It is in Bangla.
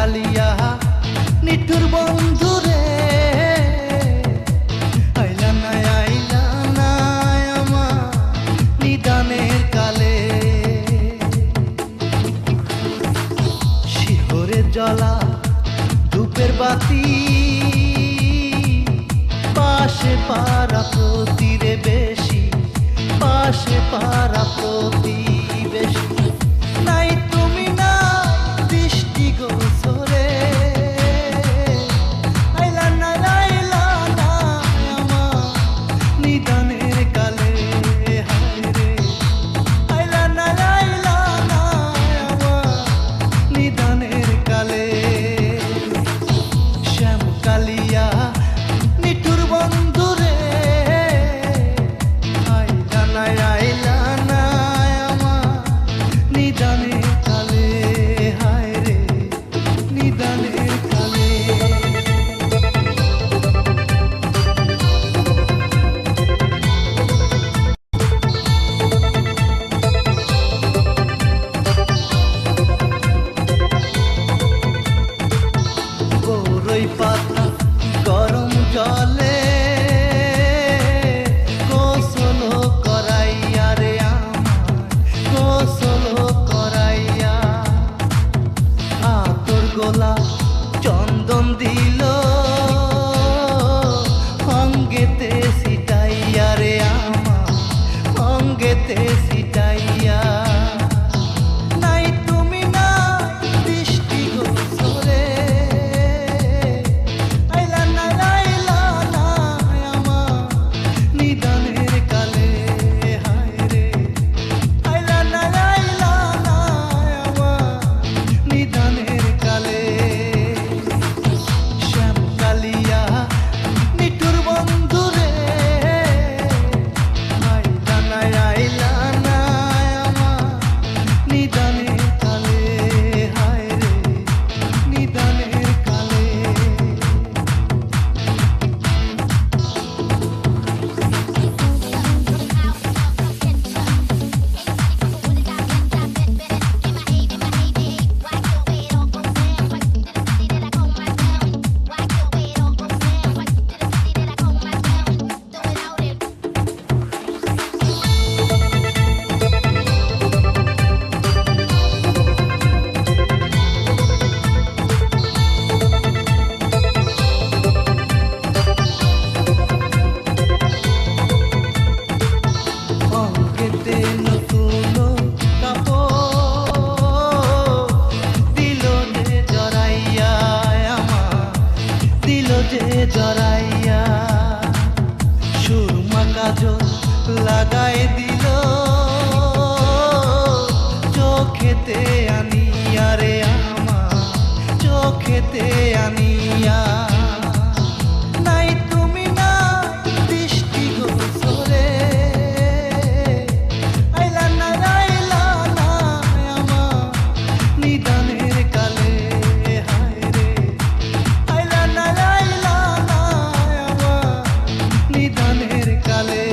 কালিয়া নিঠুর বন্ধু রে আইলা না আইলা না নিদানের কালে। শিহরে জ্বলা, ধূপের বাতি। পাশে পারা প্রতি রে বেশি, পাশে পারা প্রতি que te প্রেমে জড়াইয়া সুরমা কাজল লাগাই দিল। চোখেতে আনিয়া রে আমা চোখেতে আনি dale.